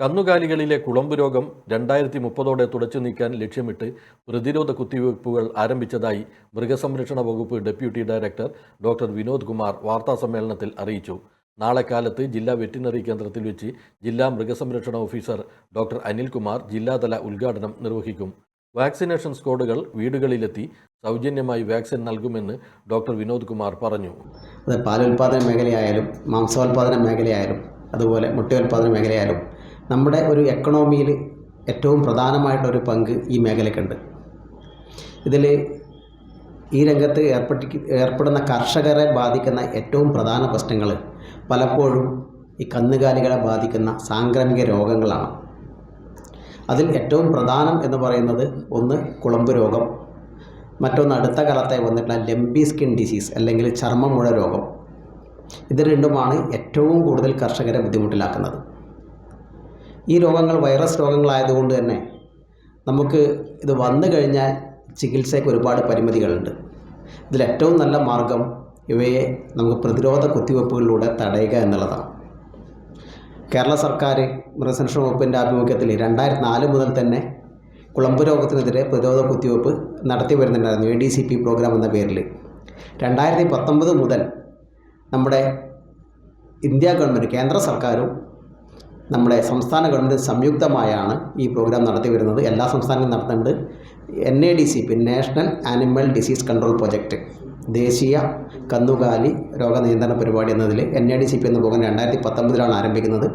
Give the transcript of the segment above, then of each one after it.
കന്നുകാലികളിലെ കുളമ്പ് രോഗം രണ്ടായിരത്തി മുപ്പതോടെ തുടച്ചു നീക്കാൻ ലക്ഷ്യമിട്ട് പ്രതിരോധ കുത്തിവയ്പ്പുകൾ ആരംഭിച്ചതായി മൃഗസംരക്ഷണ വകുപ്പ് deputy director doctor Vinod Kumar വാർത്താസമ്മേളനത്തിൽ അറിയിച്ചു. നാളെ കാലത്ത് ജില്ലാ വെറ്റിനറി കേന്ദ്രത്തിൽ വെച്ച് ജില്ലാ മൃഗസംരക്ഷണ ഓഫീസർ ഡോക്ടർ അനിൽകുമാർ ജില്ലാതല ഉദ്ഘാടനം നിർവഹിക്കും. വാക്സിനേഷൻ സ്ക്വാഡുകൾ വീടുകളിലെത്തി സൗജന്യമായി വാക്സിൻ നൽകുമെന്ന് ഡോക്ടർ വിനോദ് കുമാർ പറഞ്ഞു. അത് പാലുൽപാദന മേഖലയായാലും മാംസോൽപാദന മേഖലയായാലും അതുപോലെ മുട്ടയോൽപാദന മേഖലയായാലും നമ്മുടെ ഒരു എക്കണോമിയിൽ ഏറ്റവും പ്രധാനമായിട്ടൊരു പങ്ക് ഈ മേഖലയ്ക്കുണ്ട്. ഇതിൽ ഈ രംഗത്ത് ഏർപ്പെട്ടി ഏർപ്പെടുന്ന കർഷകരെ ബാധിക്കുന്ന ഏറ്റവും പ്രധാന പ്രശ്നങ്ങൾ പലപ്പോഴും ഈ കന്നുകാലികളെ ബാധിക്കുന്ന സാംക്രമിക രോഗങ്ങളാണ്. അതിൽ ഏറ്റവും പ്രധാനം എന്ന് പറയുന്നത് ഒന്ന് കുളമ്പ് രോഗം മറ്റൊന്ന് അടുത്ത കാലത്തായി വന്നിട്ടുള്ള ലംബി സ്കിൻ ഡിസീസ് അല്ലെങ്കിൽ ചർമ്മമുഴ രോഗം. ഇത് രണ്ടുമാണ് ഏറ്റവും കൂടുതൽ കർഷകരെ ബുദ്ധിമുട്ടിലാക്കുന്നത്. ഈ രോഗങ്ങൾ വൈറസ് രോഗങ്ങളായതുകൊണ്ട് തന്നെ നമുക്ക് ഇത് വന്നു കഴിഞ്ഞാൽ ചികിത്സയ്ക്ക് ഒരുപാട് പരിമിതികളുണ്ട്. ഇതിലേറ്റവും നല്ല മാർഗം ഇവയെ നമുക്ക് പ്രതിരോധ കുത്തിവയ്പ്പുകളിലൂടെ തടയുക എന്നുള്ളതാണ്. കേരള സർക്കാർ മൃഗസംരക്ഷണ വകുപ്പിന്റെ ആഭിമുഖ്യത്തിൽ രണ്ടായിരത്തി നാല് മുതൽ തന്നെ കുളമ്പ് രോഗത്തിനെതിരെ പ്രതിരോധ കുത്തിവയ്പ്പ് നടത്തി വരുന്നുണ്ടായിരുന്നു A D C P program എന്ന പേരിൽ. രണ്ടായിരത്തി പത്തൊമ്പത് മുതൽ നമ്മുടെ ഇന്ത്യ ഗവൺമെന്റ് കേന്ദ്ര സർക്കാരും നമ്മുടെ സംസ്ഥാന ഗവൺമെന്റ് സംയുക്തമായാണ് ഈ പ്രോഗ്രാം നടത്തി വരുന്നത്. എല്ലാ സംസ്ഥാനങ്ങളും നടത്തുന്നുണ്ട്. N A D C P national animal disease control project ദേശീയ കന്നുകാലി രോഗനിയന്ത്രണ പരിപാടി എന്നതിൽ N A D C P എന്ന പ്രോഗ്രാം രണ്ടായിരത്തി പത്തൊമ്പതിലാണ് ആരംഭിക്കുന്നത്.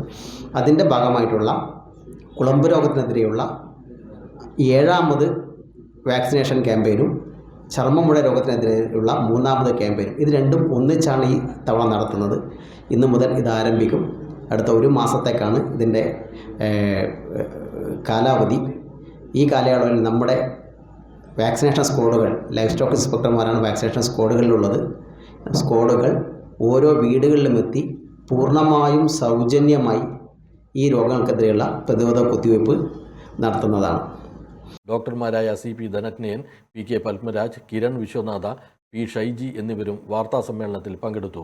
അതിന്റെ ഭാഗമായിട്ടുള്ള കുളമ്പ് രോഗത്തിനെതിരെയുള്ള ഏഴാമത് വാക്സിനേഷൻ ക്യാമ്പയിനും ചർമ്മമുഴ രോഗത്തിനെതിരെയുള്ള മൂന്നാമത് ക്യാമ്പയിനും ഇത് രണ്ടും ഒന്നിച്ചാണ് ഈ തവണ നടത്തുന്നത്. ഇന്നു മുതൽ ഇത് ആരംഭിക്കും. അടുത്ത ഒരു മാസത്തേക്കാണ് ഇതിന്റെ കാലാവധി. ഈ കാലയളവിൽ നമ്മുടെ വാക്സിനേഷൻ സ്ക്വാഡുകൾ ലൈഫ് സ്റ്റോക്ക് ഇൻസ്പെക്ടർമാരാണ് വാക്സിനേഷൻ സ്ക്വാഡുകളിലുള്ളത് സ്ക്വാഡുകൾ ഓരോ വീടുകളിലും എത്തി പൂർണമായും സൗജന്യമായി ഈ രോഗങ്ങൾക്കെതിരെയുള്ള പ്രതിരോധ കുത്തിവയ്പ്പ് നടത്തുന്നതാണ്. ഡോക്ടർമാരായ C P Dhananjayan P K Padmaraj Kiran Viswanatha P Shaiji എന്നിവരും വാർത്താ സമ്മേളനത്തിൽ പങ്കെടുത്തു.